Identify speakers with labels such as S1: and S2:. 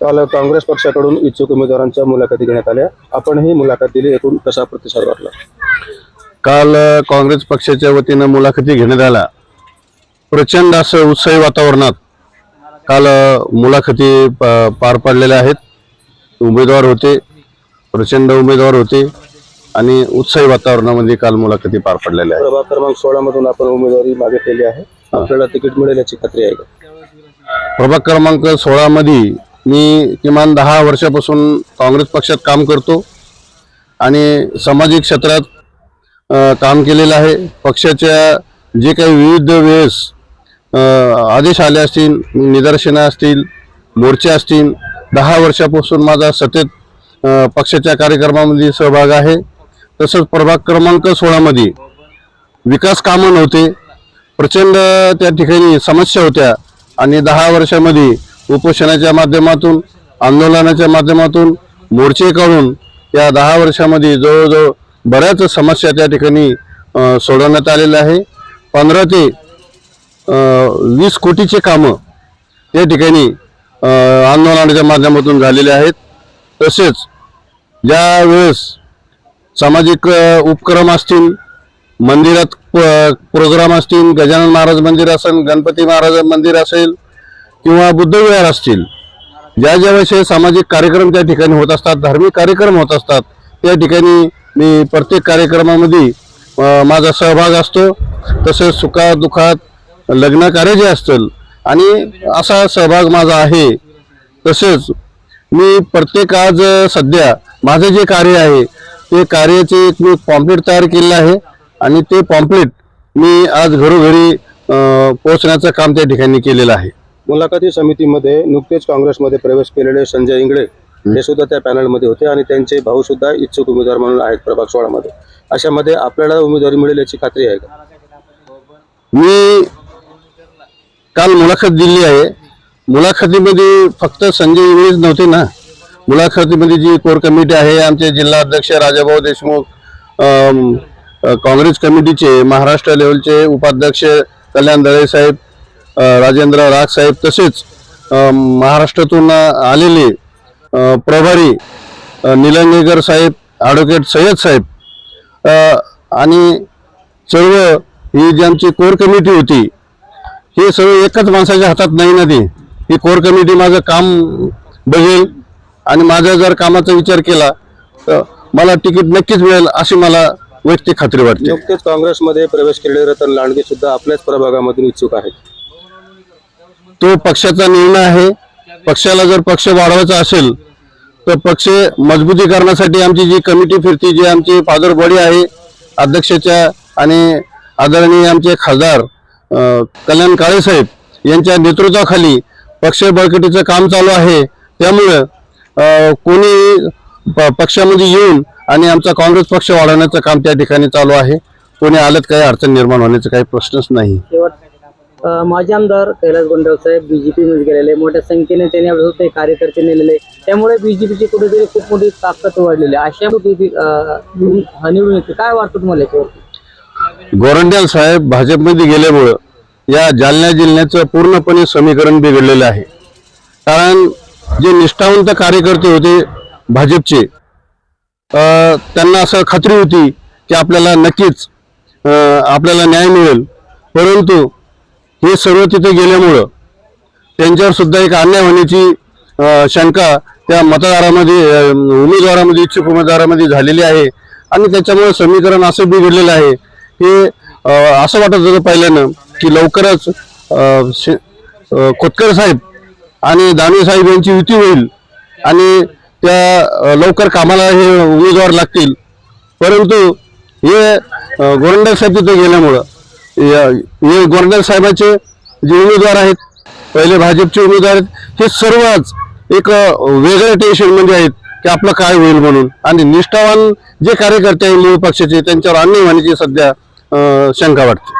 S1: काल काँग्रेस पक्षाकडून इच्छुक उमेदवारांच्या मुलाखती घेण्यात आल्या. आपण ही मुलाखत दिली एकूण कसा प्रतिसाद वाटला?
S2: काल काँग्रेस पक्षाच्या वतीनं मुलाखती घेण्यात आल्या. प्रचंड असं उत्साही वातावरणात काल मुलाखती पार पाडलेल्या आहेत. उमेदवार होते प्रचंड उमेदवार होते आणि उत्साही वातावरणामध्ये काल मुलाखती पार पडलेल्या आहेत.
S1: प्रभाग क्रमांक सोळा मधून आपण उमेदवारी मागितलेली आहे. आपल्याला तिकीट मिळेल याची खात्री आहे का?
S2: प्रभाग क्रमांक सोळामध्ये मी किमान दहा वर्षापासून काँग्रेस पक्षात काम करतो आणि सामाजिक क्षेत्रात काम केलेलं आहे. पक्षाच्या जे काही विविध वेळेस आदेश आले असतील निदर्शनं असतील मोर्चे असतील दहा वर्षापासून माझा सतत पक्षाच्या कार्यक्रमामध्ये सहभाग आहे. तसंच प्रभाग क्रमांक सोळामध्ये विकास कामं नव्हते. प्रचंड त्या ठिकाणी समस्या होत्या. आणि दहा वर्षामध्ये उपोषणाच्या माध्यमातून आंदोलनाच्या माध्यमातून मोर्चे काढून या दहा वर्षामध्ये जवळजवळ बऱ्याच समस्या त्या ठिकाणी सोडवण्यात आलेल्या आहे. पंधरा ते वीस कोटीचे कामं त्या ठिकाणी आंदोलनाच्या माध्यमातून झालेले आहेत. तसेच ज्यावेळेस सामाजिक उपक्रम असतील मंदिरात प- प्रोग्राम असतील गजानन महाराज मंदिर असेल गणपती महाराज मंदिर असेल किंवा बुद्धविहार असतील ज्या ज्या वेळेस सामाजिक कार्यक्रम त्या ठिकाणी होत असतात धार्मिक कार्यक्रम होत असतात त्या ठिकाणी मी प्रत्येक कार्यक्रमामध्ये माझा सहभाग असतो. तसेच सुखादुखात लग्न कार्य जे असतील आणि असा सहभाग माझा आहे. तसेच मी प्रत्येक आज सध्या माझं जे कार्य आहे ते कार्याचे एक मी पॉम्पलेट तयार केलेलं आहे. आणि ते पॉम्पलेट मी आज घरोघरी पोहोचण्याचं काम त्या ठिकाणी केलेलं आहे.
S1: मुलाखती समितीमध्ये नुकतेच काँग्रेसमध्ये प्रवेश केलेले संजय इंगळे हे सुद्धा त्या पॅनलमध्ये होते आणि त्यांचे भाऊ सुद्धा इच्छुक उमेदवार म्हणून आहेत प्रभाग सोळामध्ये. अशामध्ये आपल्याला उमेदवारी मिळेल याची खात्री आहे का?
S2: मी काल मुलाखत दिली आहे. मुलाखतीमध्ये फक्त संजय इंगळेच नव्हते ना. मुलाखतीमध्ये जी कोर कमिटी आहे आमचे जिल्हा अध्यक्ष राजाभाऊ देशमुख काँग्रेस कमिटीचे महाराष्ट्र लेवलचे उपाध्यक्ष कल्याण दळे साहेब राजेंद्र राग साहेब तसेच महाराष्ट्रातून आलेले प्रभारी निलंगेकर साहेब ॲडव्होकेट सय्यद साहेब आणि सर्व ही जी आमची कोर कमिटी होती हे सर्व एकच माणसाच्या हातात नाही ना ती. ही कोर कमिटी माझं काम बघेल आणि माझ्या जर कामाचा विचार केला तर मला तिकीट नक्कीच मिळेल अशी मला वैयक्तिक खात्री वाटते.
S1: नुकतेच काँग्रेसमध्ये प्रवेश केलेले रतन लांडगे सुद्धा आपल्याच प्रभागामधून इच्छुक आहेत.
S2: तो पक्षाचा निर्णय आहे. पक्षाला जर पक्ष वाढवायचा असेल तर पक्ष मजबूतीकरणासाठी आमची जी कमिटी फिरती जी आमची फादर बॉडी आहे अध्यक्षाच्या आणि आदरणीय आमचे खासदार कल्याण काळे साहेब यांच्या नेतृत्वाखाली पक्ष बळकटीचं काम चालू आहे. त्यामुळं कोणी पक्षामध्ये येऊन आणि आमचा काँग्रेस पक्ष वाढवण्याचं काम त्या ठिकाणी चालू आहे. कोणी आलं काही अडचण निर्माण होण्याचा काही प्रश्नच नाही.
S3: माजी आमदार कैलास गोंडराव साहेब बीजेपी मध्ये गेलेले मोठ्या संख्येने त्यांनी कार्यकर्ते नेलेले. त्यामुळे बीजेपीची कुठेतरी खूप मोठी ताकद वाढलेली आहे. अशा निवडून येते काय वाटतं तुम्हाला याच्यावरती?
S2: गोरंट्याल साहेब भाजपमध्ये गेल्यामुळं या जालना जिल्ह्याचं पूर्णपणे समीकरण बिघडलेलं आहे. कारण जे निष्ठावंत कार्यकर्ते होते भाजपचे त्यांना असं खात्री होती की आपल्याला नक्कीच आपल्याला न्याय मिळेल. परंतु हे सर्व तिथे गेल्यामुळं त्यांच्यावर सुद्धा एक अन्याय होण्याची शंका त्या मतदारामध्ये उमेदवारामध्ये इच्छुक उमेदवारामध्ये झालेली आहे. आणि त्याच्यामुळे समीकरण असं बिघडलेलं आहे की असं वाटत होतं पहिल्यानं की लवकरच शे- खोतकर साहेब आणि दानवे साहेब यांची युती होईल. आणि त्या लवकर कामाला हे उमेदवार लागतील. परंतु हे अं, साहेब तिथे गेल्यामुळं या- हे गोरंट्याल साहेबाचे जे उमेदवार आहेत पहिले भाजपचे उमेदवार आहेत हे सर्वच एक अं, वेगळ्या टेन्शनमध्ये आहेत की आपलं काय होईल म्हणून. आणि निष्ठावान जे कार्यकर्ते आहेत पक्षाचे त्यांच्यावर अन्याय होण्याची सध्या शंका वाटते.